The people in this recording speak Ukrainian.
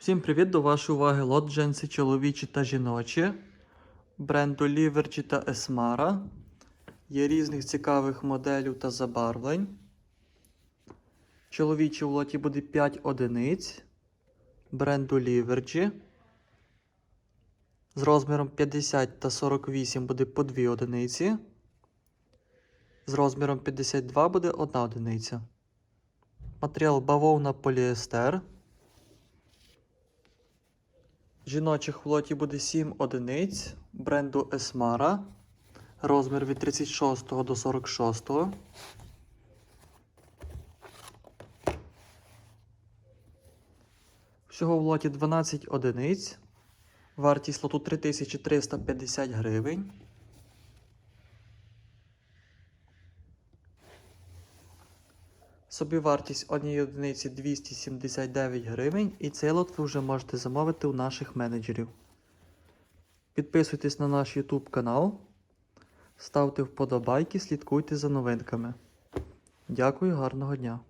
Всім привіт! До вашої уваги лот джинси чоловічі та жіночі. Бренду Livergy та Esmara. Є різних цікавих моделів та забарвлень. Чоловічі в лоті буде 5 одиниць. Бренду Livergy. З розміром 50 та 48 буде по 2 одиниці. З розміром 52 буде 1 одиниця. Матеріал бавовна поліестер. Жіночих в лоті буде 7 одиниць бренду Esmara. Розмір від 36 до 46. Всього в лоті 12 одиниць. Вартість лоту 3350 гривень. Собівартість однієї одиниці 279 гривень, і цей лот ви вже можете замовити у наших менеджерів. Підписуйтесь на наш YouTube канал, ставте вподобайки, слідкуйте за новинками. Дякую, гарного дня!